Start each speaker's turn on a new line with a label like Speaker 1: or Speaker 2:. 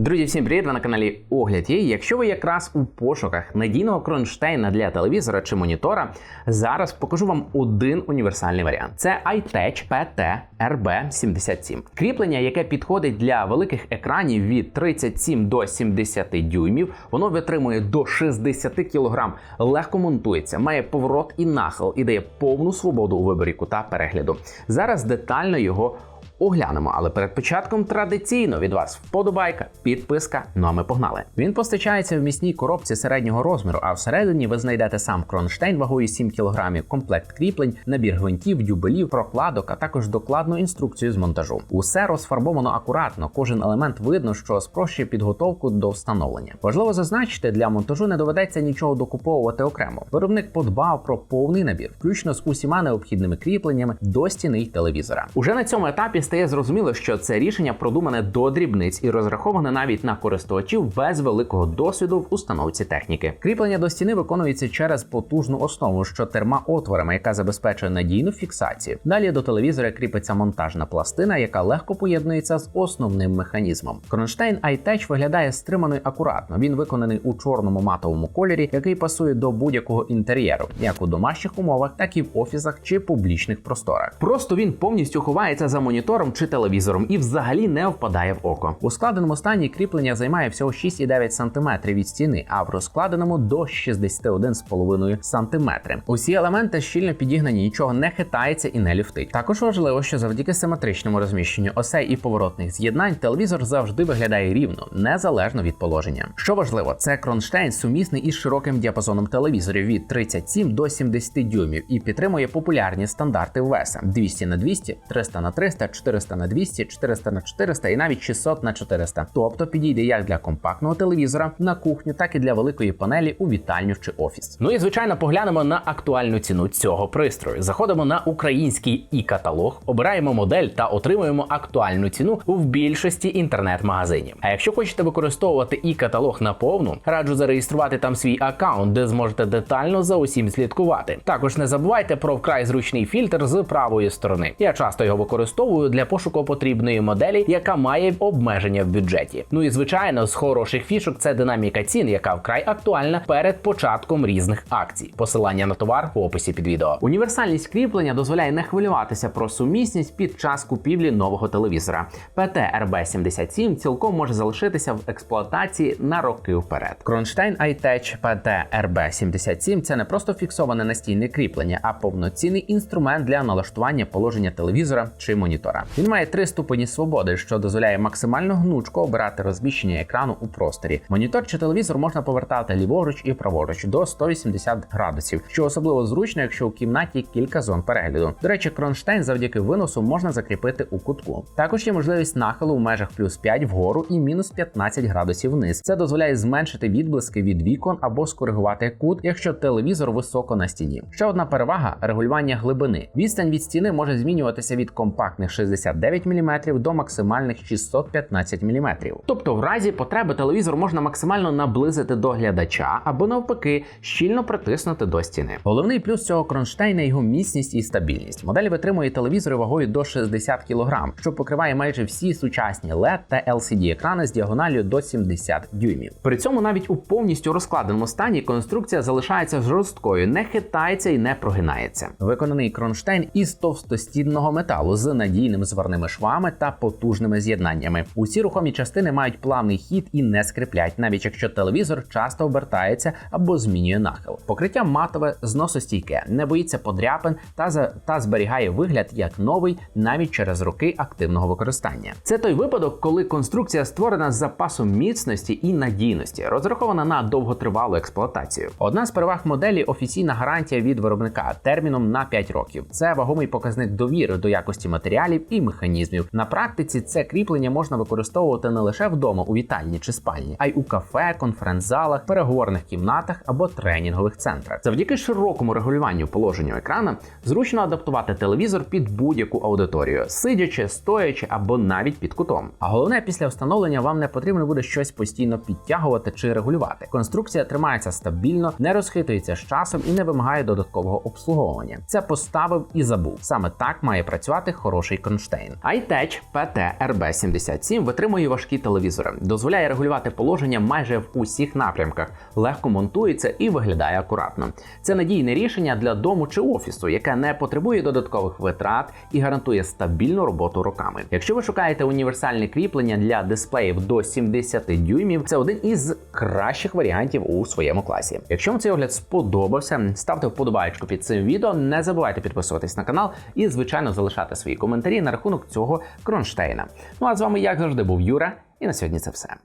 Speaker 1: Друзі, всім привіт! Ви на каналі Огляд є. Якщо ви якраз у пошуках надійного кронштейна для телевізора чи монітора, зараз покажу вам один універсальний варіант: це iTech PT RB77. Кріплення, яке підходить для великих екранів від 37 до 70 дюймів, воно витримує до 60 кг, легко монтується, має поворот і нахил і дає повну свободу у виборі кута перегляду. Зараз детально його оглянемо. Але перед початком традиційно від вас вподобайка, підписка. Ну а ми погнали. Він постачається в місній коробці середнього розміру, а всередині ви знайдете сам кронштейн вагою 7 кг, комплект кріплень, набір гвинтів, дюбелів, прокладок, а також докладну інструкцію з монтажу. Усе розфарбовано акуратно. Кожен елемент видно, що спрощує підготовку до встановлення. Важливо зазначити, для монтажу не доведеться нічого докуповувати окремо. Виробник подбав про повний набір, включно з усіма необхідними кріпленнями до стіни й телевізора. Уже на цьому етапі стає зрозуміло, що це рішення продумане до дрібниць і розраховане навіть на користувачів без великого досвіду в установці техніки. Кріплення до стіни виконується через потужну основу, що термоотворами, яка забезпечує надійну фіксацію. Далі до телевізора кріпиться монтажна пластина, яка легко поєднується з основним механізмом. Кронштейн iTech виглядає стримано акуратно. Він виконаний у чорному матовому кольорі, який пасує до будь-якого інтер'єру, як у домашніх умовах, так і в офісах чи публічних просторах. Просто він повністю ховається за монітором чи телевізором і взагалі не впадає в око. У складеному стані кріплення займає всього 6,9 см від стіни, а в розкладеному до 61,5 см. Усі елементи щільно підігнані, нічого не хитається і не люфтить. Також важливо, що завдяки симетричному розміщенню осей і поворотних з'єднань телевізор завжди виглядає рівно, незалежно від положення. Що важливо, це кронштейн сумісний із широким діапазоном телевізорів від 37 до 70 дюймів і підтримує популярні стандарти ВЕСа 200 на 200, 300 на 300, 400 на 200, 400 на 400 і навіть 600 на 400. Тобто підійде як для компактного телевізора на кухню, так і для великої панелі у вітальню чи офіс. Ну і звичайно, поглянемо на актуальну ціну цього пристрою. Заходимо на український і каталог, обираємо модель та отримуємо актуальну ціну в більшості інтернет-магазинів. А якщо хочете використовувати і каталог наповну, раджу зареєструвати там свій аккаунт, де зможете детально за усім слідкувати. Також не забувайте про вкрай зручний фільтр з правої сторони. Я часто його використовую для пошуку потрібної моделі, яка має обмеження в бюджеті. Ну і звичайно, з хороших фішок це динаміка цін, яка вкрай актуальна перед початком різних акцій. Посилання на товар в описі під відео. Універсальність кріплення дозволяє не хвилюватися про сумісність під час купівлі нового телевізора. pt RB77 цілком може залишитися в експлуатації на роки вперед. Кронштейн iTech PT RB77 це не просто фіксоване настійне кріплення, а повноцінний інструмент для налаштування положення телевізора чи монітора. Він має три ступені свободи, що дозволяє максимально гнучко обирати розміщення екрану у просторі. Монітор чи телевізор можна повертати ліворуч і праворуч до 180 градусів, що особливо зручно, якщо у кімнаті кілька зон перегляду. До речі, кронштейн завдяки виносу можна закріпити у кутку. Також є можливість нахилу в межах плюс 5 вгору і мінус 15 градусів вниз. Це дозволяє зменшити відблиски від вікон або скоригувати кут, якщо телевізор високо на стіні. Ще одна перевага регулювання глибини. Відстань від стіни може змінюватися від компактних 69 мм до максимальних 615 мм. Тобто, в разі потреби телевізор можна максимально наблизити до глядача або навпаки щільно притиснути до стіни. Головний плюс цього кронштейна його міцність і стабільність. Модель витримує телевізори вагою до 60 кг, що покриває майже всі сучасні LED та LCD екрани з діагональю до 70 дюймів. При цьому навіть у повністю розкладеному стані конструкція залишається жорсткою, не хитається і не прогинається. Виконаний кронштейн із товстостінного металу з надійним зварними швами та потужними з'єднаннями. Усі рухомі частини мають плавний хід і не скриплять, навіть якщо телевізор часто обертається або змінює нахил. Покриття матове, зносостійке, не боїться подряпин та за та зберігає вигляд як новий навіть через роки активного використання. Це той випадок, коли конструкція створена з запасом міцності і надійності, розрахована на довготривалу експлуатацію. Одна з переваг моделі офіційна гарантія від виробника терміном на 5 років. Це вагомий показник довіри до якості матеріалів і механізмів. На практиці це кріплення можна використовувати не лише вдома у вітальні чи спальні, а й у кафе, конференц-залах, переговорних кімнатах або тренінгових центрах. Завдяки широкому регулюванню положенню екрана зручно адаптувати телевізор під будь-яку аудиторію, сидячи, стоячи або навіть під кутом. А головне, після встановлення вам не потрібно буде щось постійно підтягувати чи регулювати. Конструкція тримається стабільно, не розхитується з часом і не вимагає додаткового обслуговування. Це поставив і забув. Саме так має працювати хороший конштейн. Кронштейн. iTech PT RB77 витримує важкі телевізори, дозволяє регулювати положення майже в усіх напрямках, легко монтується і виглядає акуратно. Це надійне рішення для дому чи офісу, яке не потребує додаткових витрат і гарантує стабільну роботу роками. Якщо ви шукаєте універсальне кріплення для дисплеїв до 70 дюймів, це один із кращих варіантів у своєму класі. Якщо вам цей огляд сподобався, ставте вподобайку під цим відео. Не забувайте підписуватись на канал і, звичайно, залишати свої коментарі на рахунок цього кронштейна. Ну а з вами, як завжди, був Юра, і на сьогодні це все.